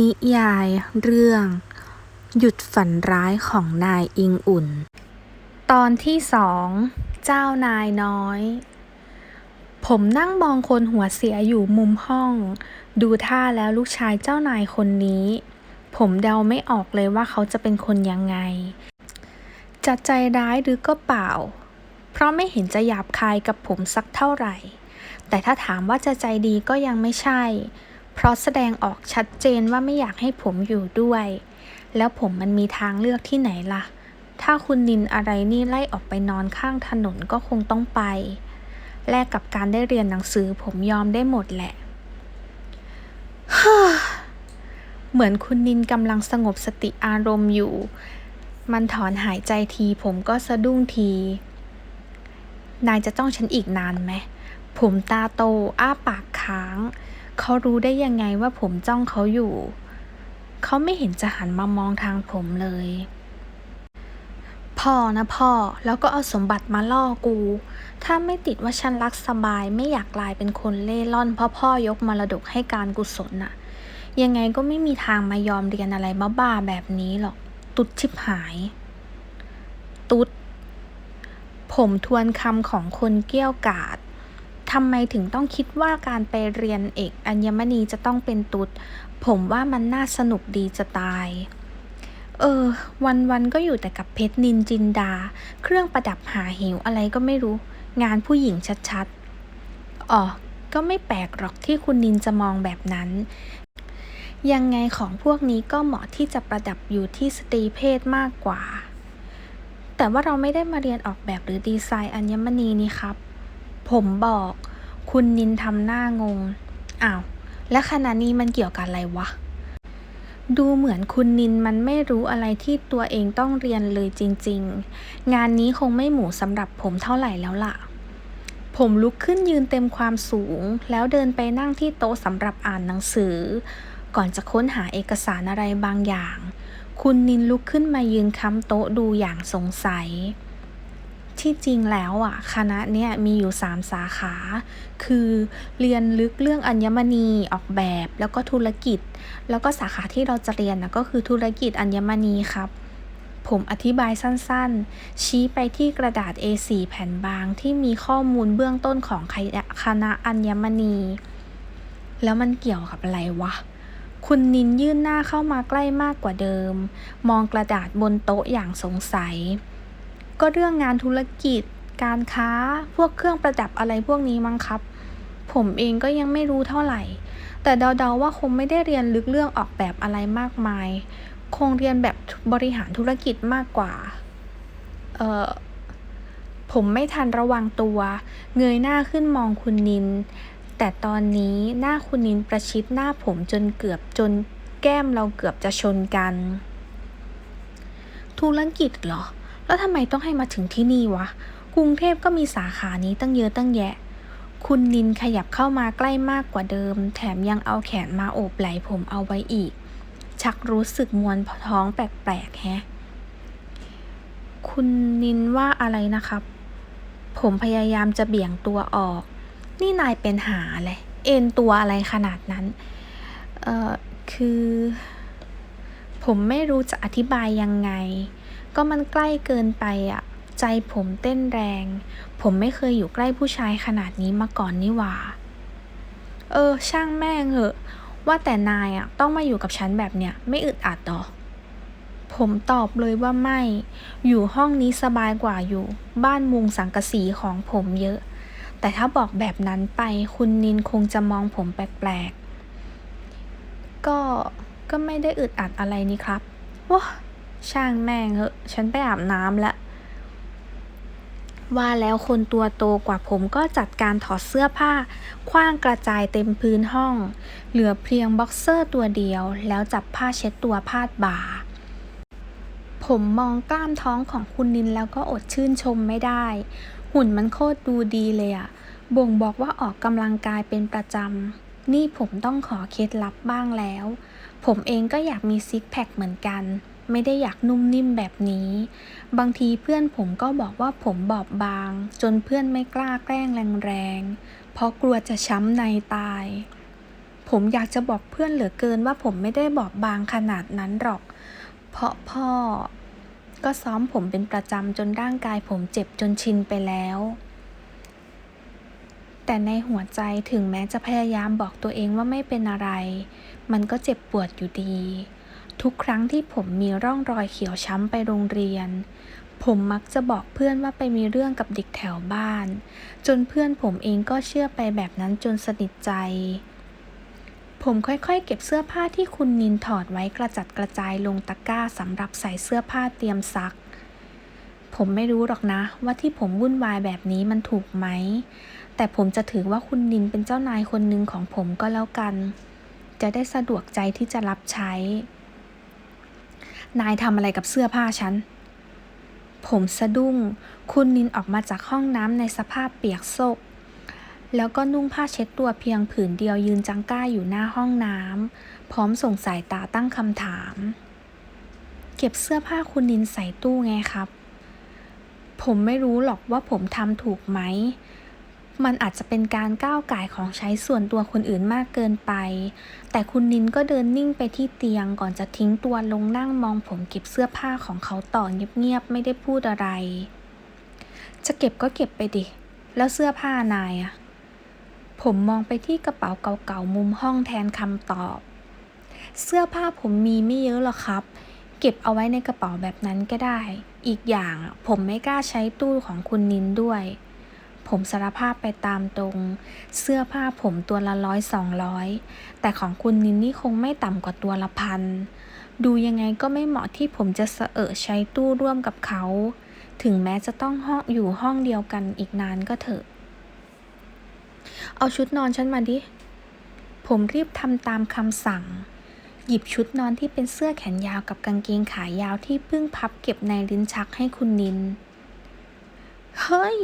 นิยายเรื่อง หยุดฝันร้ายของนายอิงอุ่น ตอนที่สองเจ้านายน้อย ผมนั่งมองคนหัวเสียอยู่มุมห้อง ดูท่าแล้วลูกชายเจ้านายคนนี้ ผมเดาไม่ออกเลยว่าเขาจะเป็นคนยังไง จะใจร้ายหรือก็เปล่า เพราะไม่เห็นจะหยาบคายกับผมสักเท่าไหร่ แต่ถ้าถามว่าจะใจดีก็ยังไม่ใช่เเพราะแสดงออกชัดเจนว่าไม่อยากให้ผมอยู่ด้วย แล้วผมมันมีทางเลือกที่ไหนล่ะ ถ้าคุณนินอะไรนี่ไล่ออกไปนอนข้างถนนก็คงต้องไป แลกกับการได้เรียนหนังสือผมยอมได้หมดแหละ เหมือนคุณนินกำลังสงบสติอารมณ์อยู่ มันถอนหายใจทีผมก็สะดุ้งที นายจะจ้องฉันอีกนานไหมผมตาโต อ้าปากค้าง เขารู้ได้ยังไงว่าผมจ้องเขาอยู่ เขาไม่เห็นจะหันมามองทางผมเลย พ่อนะพ่อ แล้วก็เอาสมบัติมาล่อกู ถ้าไม่ติดว่าฉันรักสบายไม่อยากกลายเป็นคนเล่ร่อนเพราะพ่อยกมรดกให้การกุศลน่ะ ยังไงก็ไม่มีทางมายอมเรียนอะไรบ้าๆแบบนี้หรอก ตุดชิบหาย ตุดผมทวนคำของคนเกี้ยวกาด ทำไมถึงต้องคิดว่าการไปเรียนเอกอัญมณีจะต้องเป็นตุดผมว่ามันน่าสนุกดีจะตาย เออ วันๆก็อยู่แต่กับเพชรนินจินดา เครื่องประดับหาหิวอะไรก็ไม่รู้ งานผู้หญิงชัดๆ อ๋อ ก็ไม่แปลกหรอกที่คุณนินจะมองแบบนั้น ยังไงของพวกนี้ก็เหมาะที่จะประดับอยู่ที่สตรีเพศมากกว่า แต่ว่าเราไม่ได้มาเรียนออกแบบหรือดีไซน์อัญมณีนี่ครับ ผมบอก คุณนินทำหน้างง อ้าว และคณะนี้มันเกี่ยวกับอะไรวะ ดูเหมือนคุณนินมันไม่รู้อะไรที่ตัวเองต้องเรียนเลยจริง ๆ งานนี้คงไม่หมูสำหรับผมเท่าไหร่แล้วล่ะ ผมลุกขึ้นยืนเต็มความสูง แล้วเดินไปนั่งที่โต๊ะสำหรับอ่านหนังสือ ก่อนจะค้นหาเอกสารอะไรบางอย่าง คุณนินลุกขึ้นมายืนค้ำโต๊ะดูอย่างสงสัย ที่จริงแล้วอะคณะเนี้ยมีอยู่ 3 สาขา คือเรียนลึกเรื่องอัญมณีออกแบบแล้วก็ธุรกิจ แล้วก็สาขาที่เราจะเรียนนะก็คือธุรกิจอัญมณีครับ ผมอธิบายสั้นๆ ชี้ไปที่กระดาษ A4 แผ่นบางที่มีข้อมูลเบื้องต้นของคณะอัญมณี แล้วมันเกี่ยวกับอะไรวะคุณนินยื่นหน้าเข้ามาใกล้มากกว่าเดิม มองกระดาษบนโต๊ะอย่างสงสัย ก็เรื่องงานธุรกิจ การค้า พวกเครื่องประดับอะไรพวกนี้มั้งครับ ผมเองก็ยังไม่รู้เท่าไหร่ แต่เดาๆว่าคงไม่ได้เรียนลึกเรื่องออกแบบอะไรมากมาย คงเรียนแบบบริหารธุรกิจมากกว่า เอ่อ ผมไม่ทันระวังตัว เงยหน้าขึ้นมองคุณนิน แต่ตอนนี้หน้าคุณนินประชิดหน้าผมจนเกือบจนแก้มเราเกือบจะชนกัน ธุรกิจเหรอ แล้วทำไมต้องให้มาถึงที่นี่วะ กรุงเทพก็มีสาขานี้ตั้งเยอะตั้งแยะ คุณนินขยับเข้ามาใกล้มากกว่าเดิม แถมยังเอาแขนมาโอบไหล่ผมเอาไว้อีก ชักรู้สึกมวนท้องแปลกๆแฮะ คุณนินว่าอะไรนะครับ ผมพยายามจะเบี่ยงตัวออก นี่นายเป็นหาอะไรเอ็นตัวอะไรขนาดนั้น เอ่อ คือ ผมไม่รู้จะอธิบายยังไง ก็มันใกล้เกินไปอะใจผมเต้นแรง ผมไม่เคยอยู่ใกล้ผู้ชายขนาดนี้มาก่อนนี่หว่า เออ ช่างแม่งเหอะ ว่าแต่นายอะต้องมาอยู่กับฉันแบบเนี้ยไม่อึดอัดหรอผมตอบเลยว่าไม่ อยู่ห้องนี้สบายกว่าอยู่ บ้านมุงสังกะสีของผมเยอะ แต่ถ้าบอกแบบนั้นไปคุณนินคงจะมองผมแปลกๆ ก็ ก็ไม่ได้อึดอัดอะไรนี่ครับว้า ช่างแม่งเหอะฉันไปอาบน้ำละว่าแล้วคนตัวโตกว่าผมก็จัดการถอดเสื้อผ้าคว้างกระจายเต็มพื้นห้อง เหลือเพียงบ็อกเซอร์ตัวเดียว แล้วจับผ้าเช็ดตัวพาดบ่า ผมมองกล้ามท้องของคุณนินแล้วก็อดชื่นชมไม่ได้ หุ่นมันโคตรดูดีเลยอะบ่งบอกว่าออกกำลังกายเป็นประจำ นี่ผมต้องขอเคล็ดลับบ้างแล้ว ผมเองก็อยากมีซิกแพคเหมือนกัน ไม่ได้อยากนุ่มนิ่มแบบนี้ บางทีเพื่อนผมก็บอกว่าผมบอบบาง จนเพื่อนไม่กล้าแกล้งแรงๆ เพราะกลัวจะช้ำในตายผผมอยากจะบอกเพื่อนเหลือเกินว่าผมไม่ได้บอบบางขนาดนั้นหรอก เพราะพ่อ ก็ซ้อมผมเป็นประจำจนร่างกายผมเจ็บจนชินไปแล้วแต่ในหัวใจถึงแม้จะพยายามบอกตัวเองว่าไม่เป็นอะไร มันก็เจ็บปวดอยู่ดี ทุกครั้งที่ผมมีร่องรอยเขียวช้ำไปโรงเรียน ผมมักจะบอกเพื่อนว่าไปมีเรื่องกับเด็กแถวบ้าน จนเพื่อนผมเองก็เชื่อไปแบบนั้นจนสนิทใจ ผมค่อยๆ เก็บเสื้อผ้าที่คุณนินถอดไว้กระจัดกระจายลงตะกร้าสำหรับใส่เสื้อผ้าเตรียมซัก ผมไม่รู้หรอกนะ ว่าที่ผมวุ่นวายแบบนี้มันถูกไหม แต่ผมจะถือว่าคุณนินเป็นเจ้านายคนหนึ่งของผมก็แล้วกัน จะได้สะดวกใจที่จะรับใช้ นายทำอะไรกับเสื้อผ้าฉัน ผมสะดุ้ง คุณนินออกมาจากห้องน้ำในสภาพเปียกโซก แล้วก็นุ่งผ้าเช็ดตัวเพียงผืนเดียวยืนจังก้าอยู่หน้าห้องน้ำ พร้อมส่งสายตาตั้งคำถาม เก็บเสื้อผ้าคุณนินใส่ตู้ไงครับ ผมไม่รู้หรอกว่าผมทำถูกไหม มันอาจจะเป็นการก้าวไก่ของใช้ส่วนตัวคนอื่นมากเกินไป แต่คุณนินก็เดินนิ่งไปที่เตียงก่อนจะทิ้งตัวลงนั่งมองผมเก็บเสื้อผ้าของเขาต่อเงียบๆ ไม่ได้พูดอะไร จะเก็บก็เก็บไปดิ แล้วเสื้อผ้านายอะผมมองไปที่กระเป๋าเก่าๆ มุมห้องแทนคำตอบ เสื้อผ้าผมมีไม่เยอะหรอกครับ เก็บเอาไว้ในกระเป๋าแบบนั้นก็ได้ อีกอย่างอะผมไม่กล้าใช้ตู้ของคุณนินด้วย ผมสารภาพไปตามตรง เสื้อผ้าผมตัวละร้อยสองร้อยแต่ของคุณนินนี่คงไม่ต่ำกว่าตัวละพัน ดูยังไงก็ไม่เหมาะที่ผมจะเสอะเอะใช้ตู้ร่วมกับเขา ถึงแม้จะต้องห้องอยู่ห้องเดียวกันอีกนานก็เถอะ เอาชุดนอนฉันมาดิ ผมรีบทำตามคำสั่ง หยิบชุดนอนที่เป็นเสื้อแขนยาวกับกางเกงขายาวที่เพิ่งพับเก็บในลิ้นชักให้คุณนิน เฮ้ย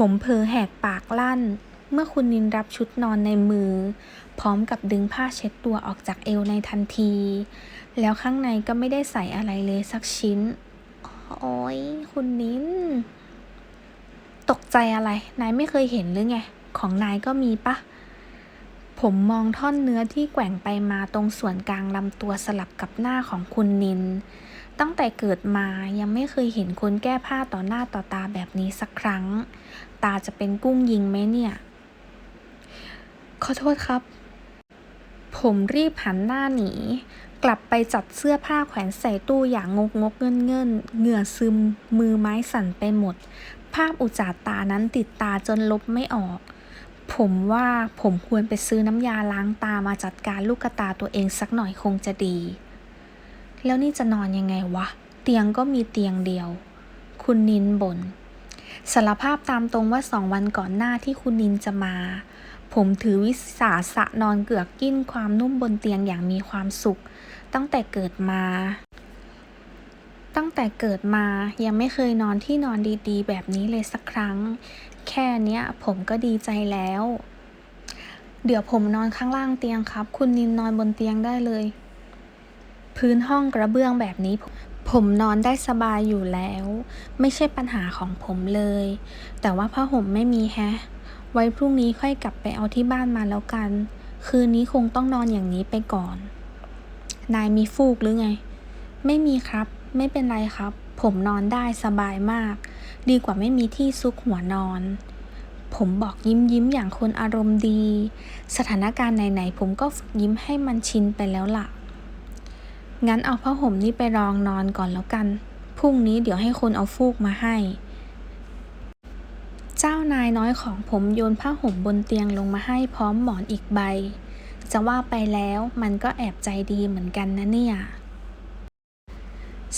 ผมเผลอแหกปากลั่น เมื่อคุณนินรับชุดนอนในมือ พร้อมกับดึงผ้าเช็ดตัวออกจากเอวในทันที แล้วข้างในก็ไม่ได้ใส่อะไรเลยสักชิ้น โอ้ยคุณนิน ตกใจอะไร นายไม่เคยเห็นหรือไง ของนายก็มีปะผมมองท่อนเนื้อที่แกว่งไปมาตรงส่วนกลางลำตัวสลับกับหน้าของคุณนิน ตั้งแต่เกิดมายังไม่เคยเห็นคนแก้ผ้าต่อหน้าต่อตาแบบนี้สักครั้ง ตาจะเป็นกุ้งยิงไหมเนี่ย ขอโทษครับ ผมรีบหันหน้าหนี กลับไปจัดเสื้อผ้าแขวนใส่ตู้อย่างงกงกเงินเงินเหงื่อซึม มือไม้สั่นไปหมด ภาพอุจจาตานั้นติดตาจนลบไม่ออก ผมว่าผมควรไปซื้อน้ำยาล้างตามาจัดการลูกตาตัวเองสักหน่อยคงจะดี แล้วนี่จะนอนยังไงวะ เตียงก็มีเตียงเดียว คุณนินบน่นสารภาพตามตรงว่าสองวันก่อนหน้าที่คุณนินจะมา ผมถือวิสาสะนอนเกือกกิ้นความนุ่มบนเตียงอย่างมีความสุข ตั้งแต่เกิดมา ตั้งแต่เกิดมายังไม่เคยนอนที่นอนดีๆ แบบนี้เลยสักครั้ง แค่เนี้ยผมก็ดีใจแล้ว เดี๋ยวผมนอนข้างล่างเตียงครับ คุณนินนอนบนเตียงได้เลย พื้นห้องกระเบื้องแบบนี้ ผมนอนได้สบายอยู่แล้ว ไม่ใช่ปัญหาของผมเลย แต่ว่าผ้าห่มไม่มีแฮะ ไว้พรุ่งนี้ค่อยกลับไปเอาที่บ้านมาแล้วกัน คืนนี้คงต้องนอนอย่างนี้ไปก่อน นายมีฟูกหรือไง ไม่มีครับ ไม่เป็นไรครับ ผมนอนได้สบายมาก ดีกว่าไม่มีที่ซุกหัวนอนผมบอกยิ้มยิ้มอย่างคนอารมณ์ดี สถานการณ์ไหนๆผมก็ฝึกยิ้มให้มันชินไปแล้วล่ะ งั้นเอาผ้าห่มนี่ไปรองนอนก่อนแล้วกัน พรุ่งนี้เดี๋ยวให้คนเอาฟูกมาให้ เจ้านายน้อยของผมโยนผ้าห่มบนเตียงลงมาให้พร้อมหมอนอีกใบ จะว่าไปแล้วมันก็แอบใจดีเหมือนกันนะเนี่ย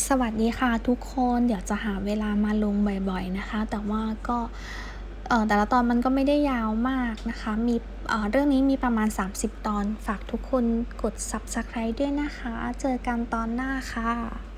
สวัสดีค่ะทุกคน เดี๋ยวจะหาเวลามาลงบ่อยๆนะคะ แต่ว่าก็ แต่ละตอนมันก็ไม่ได้ยาวมากนะคะ มีเรื่องนี้มีประมาณ 30 ตอน ฝากทุกคนกด subscribe ด้วยนะคะ เจอกันตอนหน้าค่ะ